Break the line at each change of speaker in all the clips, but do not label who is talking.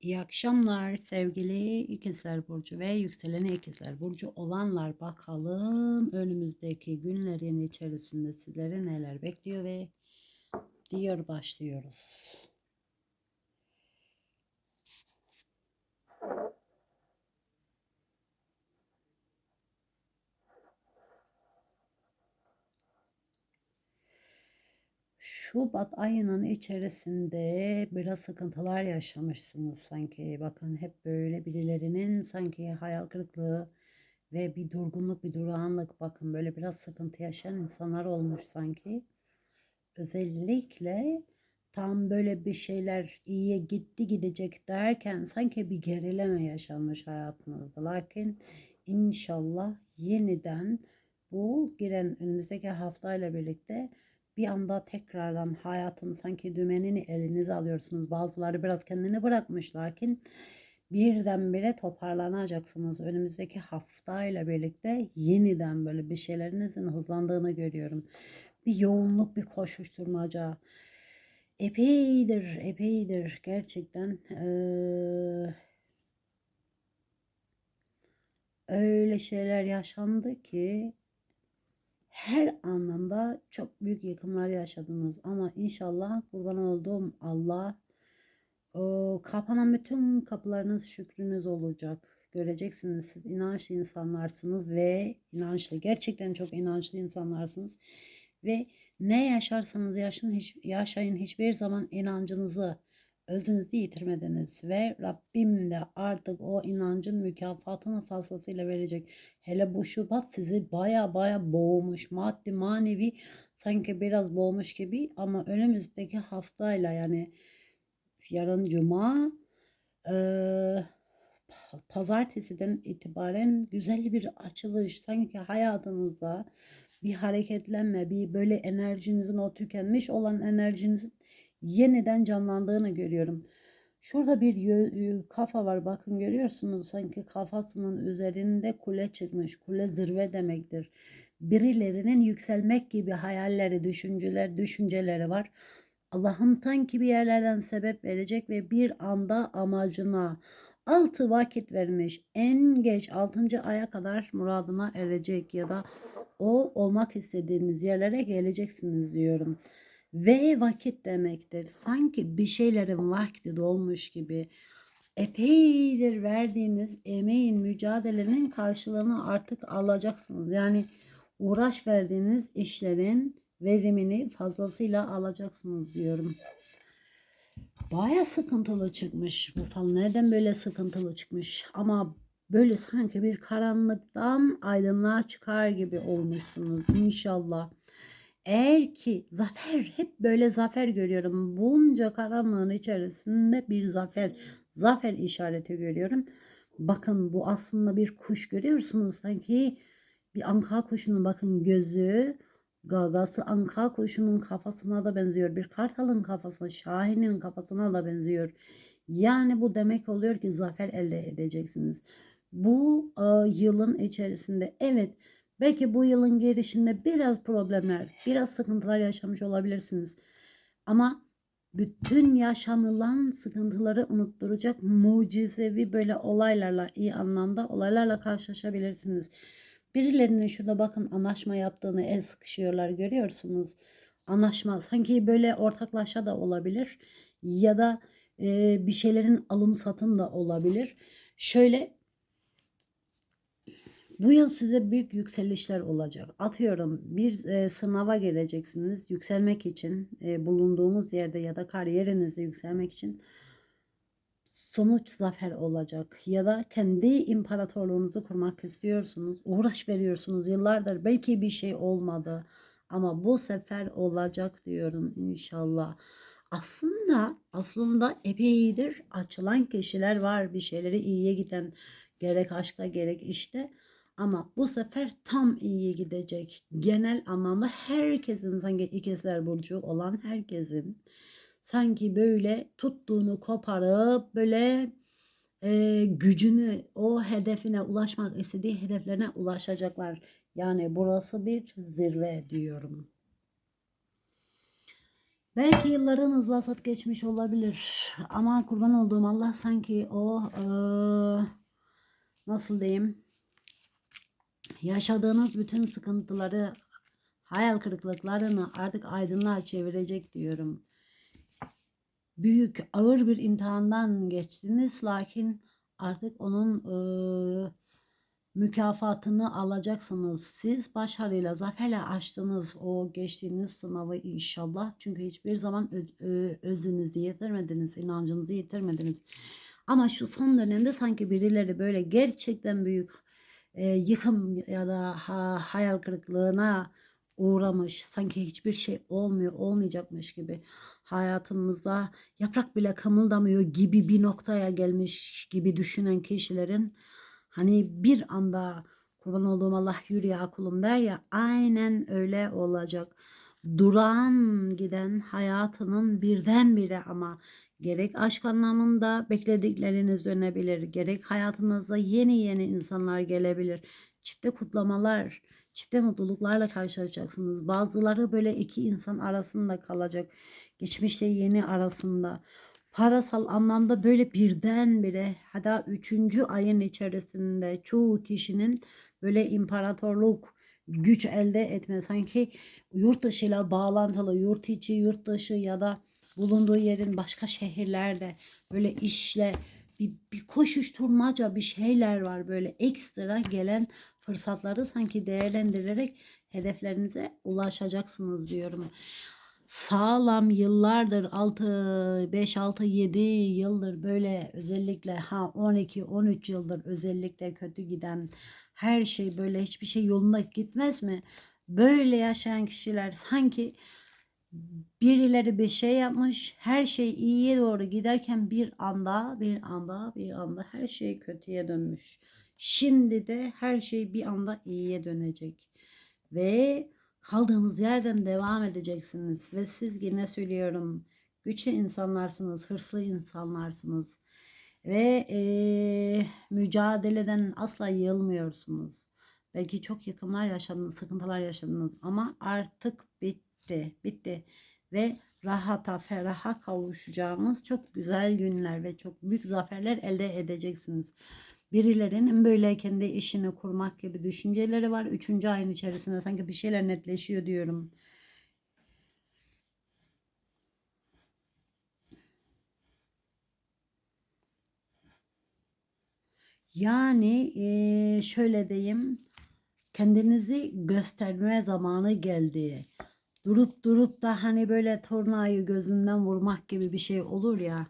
İyi akşamlar sevgili İkizler Burcu ve yükseleni İkizler Burcu olanlar bakalım önümüzdeki günlerin içerisinde sizleri neler bekliyor ve diyor başlıyoruz. Şubat ayının içerisinde biraz sıkıntılar yaşamışsınız sanki. Bakın hep böyle birilerinin sanki hayal kırıklığı ve bir durgunluk, bir durağanlık. Bakın böyle biraz sıkıntı yaşayan insanlar olmuş sanki. Özellikle tam böyle bir şeyler iyiye gitti gidecek derken sanki bir gerileme yaşanmış hayatınızda. Lakin inşallah yeniden bu giren önümüzdeki haftayla birlikte bir anda tekrardan hayatın sanki dümenini elinize alıyorsunuz. Bazıları biraz kendini bırakmış lakin birdenbire toparlanacaksınız. Önümüzdeki haftayla birlikte yeniden böyle bir şeylerinizin hızlandığını görüyorum. Bir yoğunluk, bir koşuşturmaca. Epeydir, epeydir gerçekten. Ee, öyle şeyler yaşandı ki her anlamda çok büyük yıkımlar yaşadınız ama inşallah kurban olduğum Allah o kapanan bütün kapılarınız şükrünüz olacak. Göreceksiniz siz inançlı insanlarsınız ve inançlı gerçekten çok inançlı insanlarsınız ve ne yaşarsanız yaşın hiç, yaşayın hiçbir zaman inancınızı özünüzü yitirmediniz ve Rabbim de artık o inancın mükafatını fazlasıyla verecek. Hele bu Şubat sizi baya baya boğmuş maddi manevi sanki biraz boğmuş gibi ama önümüzdeki haftayla yani yarın cuma e, pazartesiden itibaren güzel bir açılış sanki hayatınızda bir hareketlenme bir böyle enerjinizin o tükenmiş olan enerjinizin yeniden canlandığını görüyorum. Şurada bir kafa var bakın görüyorsunuz sanki kafasının üzerinde kule çıkmış. Kule zirve demektir. Birilerinin yükselmek gibi hayalleri, düşünceler, düşünceleri var. Allah'ım sanki bir yerlerden sebep verecek ve bir anda amacına altı vakit vermiş. En geç altıncı aya kadar muradına erecek ya da o olmak istediğiniz yerlere geleceksiniz diyorum ve vakit demektir. Sanki bir şeylerin vakti dolmuş gibi epeydir verdiğiniz emeğin, mücadelenin karşılığını artık alacaksınız. Yani uğraş verdiğiniz işlerin verimini fazlasıyla alacaksınız diyorum. Baya sıkıntılı çıkmış bu fal. Neden böyle sıkıntılı çıkmış? Ama böyle sanki bir karanlıktan aydınlığa çıkar gibi olmuşsunuz inşallah. Eğer ki zafer hep böyle zafer görüyorum. Bunca karanlığın içerisinde bir zafer, zafer işareti görüyorum. Bakın bu aslında bir kuş görüyorsunuz sanki bir anka kuşunun bakın gözü, gagası anka kuşunun kafasına da benziyor. Bir kartalın kafasına, şahinin kafasına da benziyor. Yani bu demek oluyor ki zafer elde edeceksiniz. Bu e, yılın içerisinde evet Belki bu yılın girişinde biraz problemler, biraz sıkıntılar yaşamış olabilirsiniz. Ama bütün yaşanılan sıkıntıları unutturacak mucizevi böyle olaylarla, iyi anlamda olaylarla karşılaşabilirsiniz. Birilerinin şurada bakın anlaşma yaptığını el sıkışıyorlar görüyorsunuz. Anlaşma sanki böyle ortaklaşa da olabilir ya da e, bir şeylerin alım satım da olabilir. Şöyle bu yıl size büyük yükselişler olacak. Atıyorum bir e, sınava geleceksiniz yükselmek için e, bulunduğunuz yerde ya da kariyerinizde yükselmek için sonuç zafer olacak ya da kendi imparatorluğunuzu kurmak istiyorsunuz. Uğraş veriyorsunuz yıllardır belki bir şey olmadı ama bu sefer olacak diyorum inşallah. Aslında aslında epeydir açılan kişiler var bir şeyleri iyiye giden gerek aşka gerek işte ama bu sefer tam iyiye gidecek. Genel anlamda herkesin sanki ikizler burcu olan herkesin sanki böyle tuttuğunu koparıp böyle e, gücünü o hedefine ulaşmak istediği hedeflerine ulaşacaklar. Yani burası bir zirve diyorum. Belki yıllarınız vasat geçmiş olabilir ama kurban olduğum Allah sanki o eee, nasıl diyeyim yaşadığınız bütün sıkıntıları hayal kırıklıklarını artık aydınlığa çevirecek diyorum. Büyük ağır bir imtihandan geçtiniz lakin artık onun eee, mükafatını alacaksınız. Siz başarıyla, zaferle aştınız o geçtiğiniz sınavı inşallah. Çünkü hiçbir zaman özünüzü yitirmediniz, inancınızı yitirmediniz. Ama şu son dönemde sanki birileri böyle gerçekten büyük e, yıkım ya da ha- hayal kırıklığına uğramış. Sanki hiçbir şey olmuyor, olmayacakmış gibi. Hayatımızda yaprak bile kımıldamıyor gibi bir noktaya gelmiş gibi düşünen kişilerin Hani bir anda kurban olduğum Allah yürü ya kulum der ya aynen öyle olacak. Duran giden hayatının birdenbire ama gerek aşk anlamında bekledikleriniz dönebilir. Gerek hayatınıza yeni yeni insanlar gelebilir. Çifte kutlamalar, çifte mutluluklarla karşılaşacaksınız. Bazıları böyle iki insan arasında kalacak. Geçmişte yeni arasında parasal anlamda böyle birdenbire hatta üçüncü ayın içerisinde çoğu kişinin böyle imparatorluk güç elde etme sanki yurt dışıyla bağlantılı yurt içi yurt dışı ya da bulunduğu yerin başka şehirlerde böyle işle bir, bir koşuşturmaca bir şeyler var böyle ekstra gelen fırsatları sanki değerlendirerek hedeflerinize ulaşacaksınız diyorum sağlam yıllardır 6 5 6 7 yıldır böyle özellikle ha 12 13 yıldır özellikle kötü giden her şey böyle hiçbir şey yolunda gitmez mi? Böyle yaşayan kişiler sanki birileri bir şey yapmış her şey iyiye doğru giderken bir anda bir anda bir anda her şey kötüye dönmüş. Şimdi de her şey bir anda iyiye dönecek. Ve kaldığınız yerden devam edeceksiniz. Ve siz yine söylüyorum güçlü insanlarsınız, hırslı insanlarsınız. Ve eee, mücadeleden asla yılmıyorsunuz. Belki çok yıkımlar yaşadınız, sıkıntılar yaşadınız ama artık bitti, bitti. Ve rahata, feraha kavuşacağınız çok güzel günler ve çok büyük zaferler elde edeceksiniz. Birilerinin böyle kendi işini kurmak gibi düşünceleri var. Üçüncü ayın içerisinde sanki bir şeyler netleşiyor diyorum. Yani şöyle diyeyim, kendinizi gösterme zamanı geldi. Durup durup da hani böyle tornayı gözünden vurmak gibi bir şey olur ya.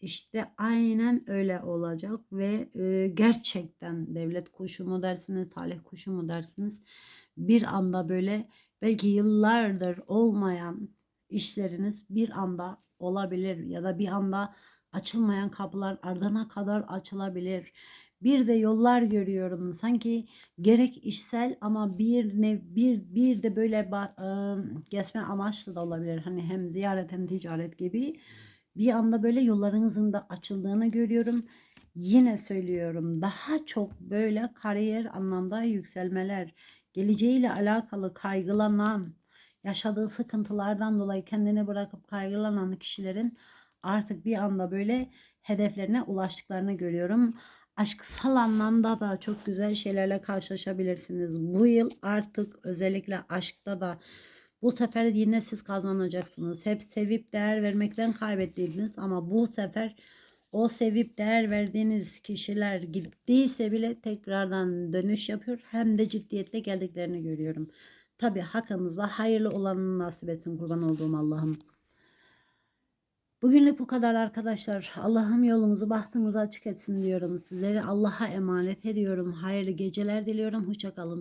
İşte aynen öyle olacak ve e, gerçekten devlet kuşu mu dersiniz, talih kuşu mu dersiniz? Bir anda böyle belki yıllardır olmayan işleriniz bir anda olabilir ya da bir anda açılmayan kapılar ardına kadar açılabilir. Bir de yollar görüyorum sanki gerek işsel ama bir ne bir bir de böyle ıı, gezme amaçlı da olabilir. Hani hem ziyaret hem ticaret gibi bir anda böyle yollarınızın da açıldığını görüyorum. Yine söylüyorum daha çok böyle kariyer anlamda yükselmeler, geleceğiyle alakalı kaygılanan, yaşadığı sıkıntılardan dolayı kendini bırakıp kaygılanan kişilerin artık bir anda böyle hedeflerine ulaştıklarını görüyorum. Aşksal anlamda da çok güzel şeylerle karşılaşabilirsiniz. Bu yıl artık özellikle aşkta da bu sefer yine siz kazanacaksınız. Hep sevip değer vermekten kaybettiydiniz ama bu sefer o sevip değer verdiğiniz kişiler gittiyse bile tekrardan dönüş yapıyor. Hem de ciddiyetle geldiklerini görüyorum. Tabi hakkınızda hayırlı olanını nasip etsin kurban olduğum Allah'ım. Bugünlük bu kadar arkadaşlar. Allah'ım yolumuzu bahtımızı açık etsin diyorum. Sizleri Allah'a emanet ediyorum. Hayırlı geceler diliyorum. Hoşçakalın.